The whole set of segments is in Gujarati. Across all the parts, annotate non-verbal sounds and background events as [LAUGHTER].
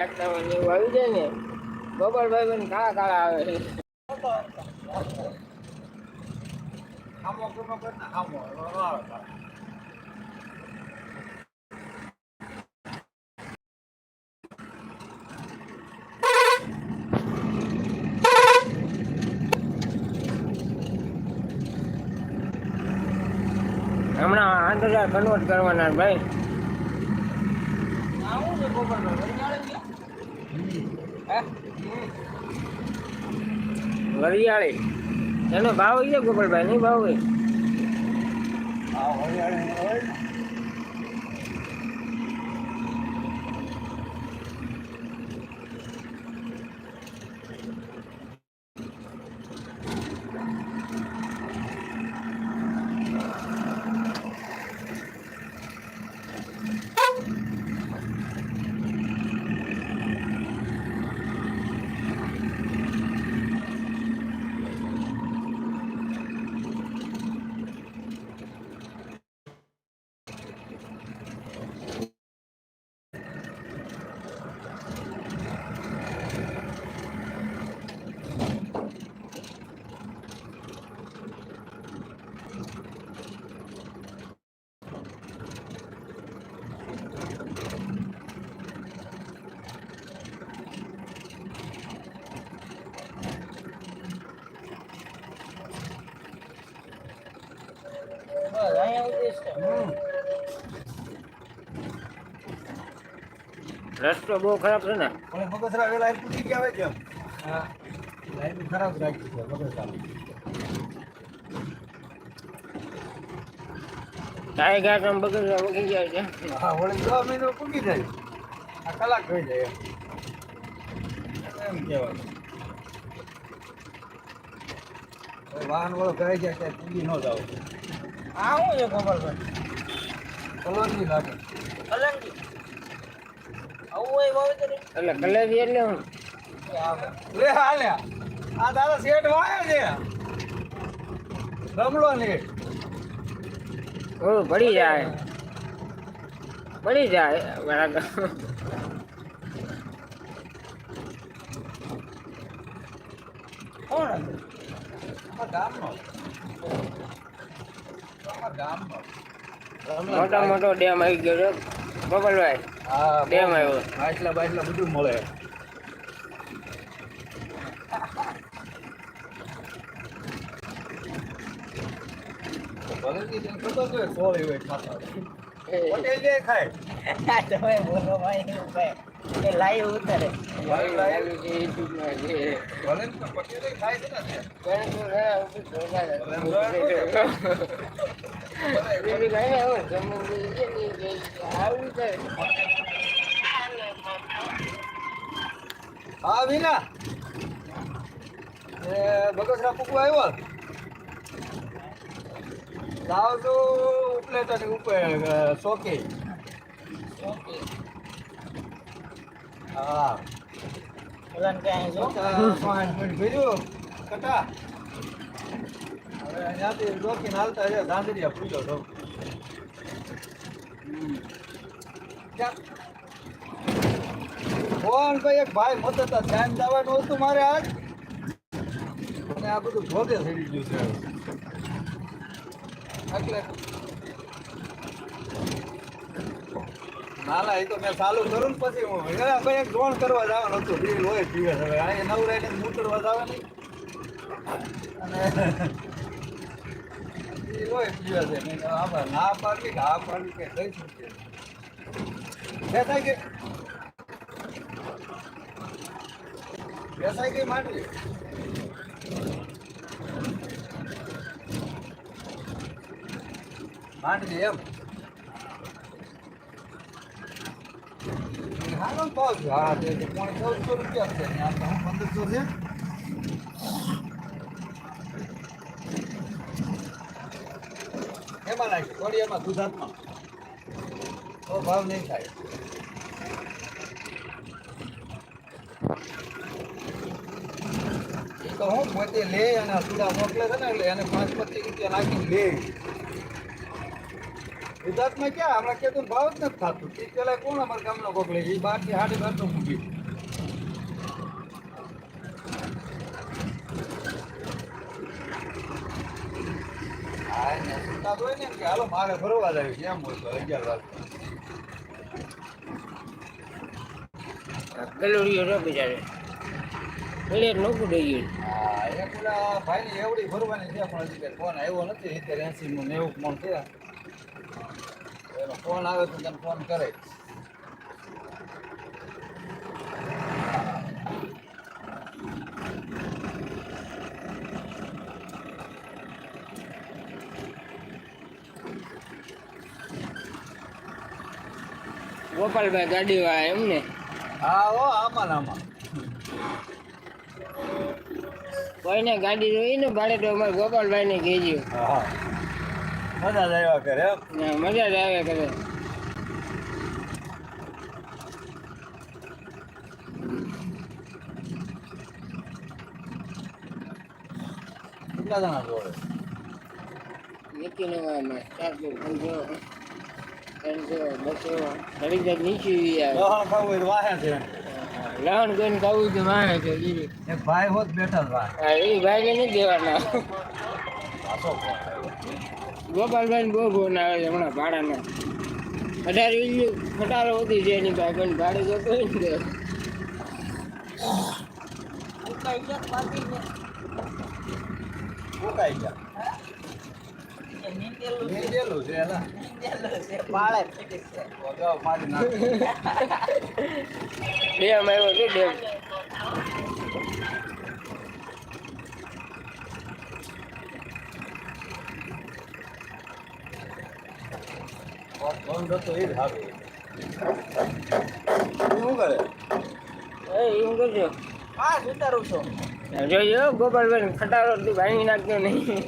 આવી જાય ને ગોપાલભાઈ બેન કાળા કાળા આવે છે. હમણાં આઠ હજાર કન્વર્ટ કરવાના ભાઈ. આવું છે ગોપાલભાઈ વરિયાળી. એનો ભાવ છે ગોપાલભાઈ નહીં ભાવ હોય? રસ્તો બહુ ખરાબ છે ને. પણ બગસરા વેલા તૂટી ગયા હોય કેમ? હા. લાઈન ખરાબ રાખી છે બગસરા ટાઈ ઘાટ આમ બગડવા વગી જાય છે. હા વળી દસ મહિનો પૂકી જાય. આ કલાક થઈ જાય એમ. કહેવાય વાહન વાળો કહે છે કે પૂરી ન જાવ આ શું છે ગોપાલભાઈ નહીં લાગે. કલંજી આવું હોય વાવેતર એટલે કલંજી એટલે હું. લે હાલે. આ દાદા શેઠ વાયો છે. રમડો ને ઓલું પડી જાય. પડી જાય. બરાબર. કોણ ગામનો. મોટો મોટો ડેમ આવી ગયો છે. ગોપાલભાઈ હા ડેમ આવ્યો. બાટલા બાટલા બધું મળે. ભલે ખબર હોય ખાતા. ખાય. [LAUGHS] તમે બોલો ભાઈ એ લાઈવ ઉતરે. હે, વિના બગસરા પૂકવા આવ્યો? લાવ તો ઉપલેટાની ઉપર અ, સોકી હા ઓલાને કાંઈ જો. કટા પાંચ મિનિટ ભર્યું કટા હવે અહીંયાથી રોકીને હાલતા છે ધાંધરિયા પૂજો તો ફોન ભાઈ એક ભાઈ મત હતા ધ્યાન જવાનું હતું મારે આજ અને આ બધું ભોગે થઈ ગયું છે એટલે ના ના એ તો મેં ચાલુ કરું ને પછી હું. એક ડ્રોન કરવા જવાનું હતું બિલ હોય જ હવે અહીંયા નવરાઈને જવાની. અને [LAUGHS] હોય દિવસ. મેં આપણે ના પાડી કે આ પાડી કે કઈ શકીએ. બેસાઈ ગઈ બેસાઈ ગઈ માંડવી માંડવી એમ. હાલો ને પાવ છું. હા તે પોણે ચૌદસો રૂપિયા છે ને તો હું પંદરસો છે એમાં નાખ્યું થોડી એમાં દુધાતમાં તો ભાવ નહીં થાય તો હું પોતે લે અને સુડા મોકલે છે ને એટલે એને પાંચ પચીસ રૂપિયા નાખીને લે સિદ્ધાર્થમાં ક્યાં? હમણાં ખેતર ભાવ જ નથી થતું. તે પેલા કોણ અમારા ગામનો કોક લે એ બારથી સાડી બારનો મૂકી હાલો મારે ફરવા જાય છે. એમ બોલતો અગિયાર વાગે. ગલોડીઓ રે બિચારે. એટલે નોકું દઈ ગયું હા એ પેલા એવડી ભરવાની છે પણ હજી ફોન આવ્યો નથી. સિત્તેર એસી નું નેવું પણ થયા એનો ફોન આવે તો તને ફોન કરે. ગોપાલભાઈ ગાડી વાળા એમ ને? હા હો આમાં આમાં. કોઈને ગાડી જોઈ ને ભાડે તો અમારે ગોપાલભાઈ ને કહેજો હા. મજા જ આવ્યા કરે મજા જ આવ્યા કરે. કેટલા જણા જોડે? નીકળીને માં ચારસો પાંચસો ત્રણસો બસો ઘણી જાય નીચે લહણ ખાવું વાહે છે. લહણ કોઈને ખાવું તો વાહે છે. એક ભાઈ હોત બેઠા જ વાહે. એ ભાઈને નહીં દેવાના. ગોપાલભાઈ બહુ ફોન આવે છે હમણાં ભાડાનો. અઢાર વીજળી ખટારો હતી છે એની પાસે પણ ભાડે જતો હોય ને. ડેમ આવ્યો છે ડેમ. બંધ હતો એ જ આવે શું કરે એ એમ કરજો જોઈએ ગોપાલભાઈ ખટારો તું ભાંગી નાખજો નહીં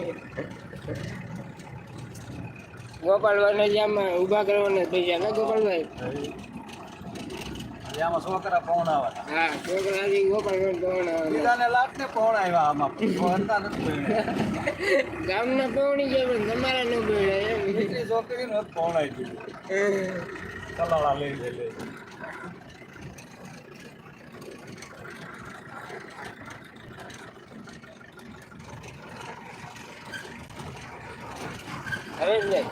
ગોપાલભાઈ ને જેમ ઊભા કરવાના પૈસા ને ગોપાલભાઈ. આમાં છોકરા પહોણ આવવાના હા છોકરાથી ગોપાલભાઈ કોણ બીજાને લાખ ને પહોણ આવ્યા આમાં. પહોંચતા નથી ગામના પૌણી છે પણ તમારા ન બોલ્યા એમ. એટલી છોકરીને પહોણ આવી દીધું. કલાળા લઈ લઈ લઈ હવે જ નહીં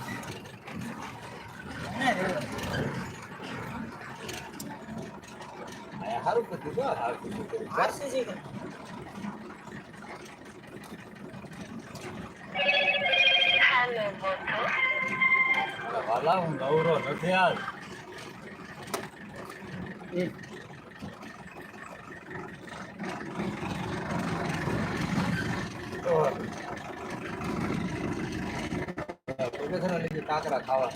આ સારું કીધું છે, સારું કીધું કર્યું. અરે વાલા, હું નવરો નથી આજ તો પ્રોફેસરના લીધે કાંકરા ખાવા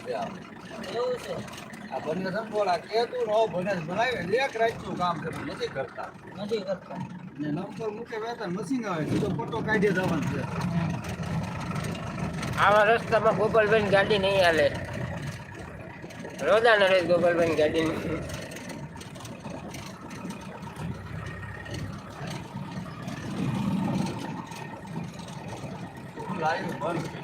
છે આ. આ બંને છે ને બોલા કહેતું ને હો બને બનાવી એક રાતનું કામ નથી કરતા. નથી કરતા. ને નંબર મૂકે વેતન મશીન આવે તો ફોટો કાઢી જવાનું છે. આવા રસ્તામાં ગોપાલભાઈ ગાડી નહીં હાલે. રોદા નરેશ ગોપાલભાઈ ગાડી નહીં લાઈવ બંધ.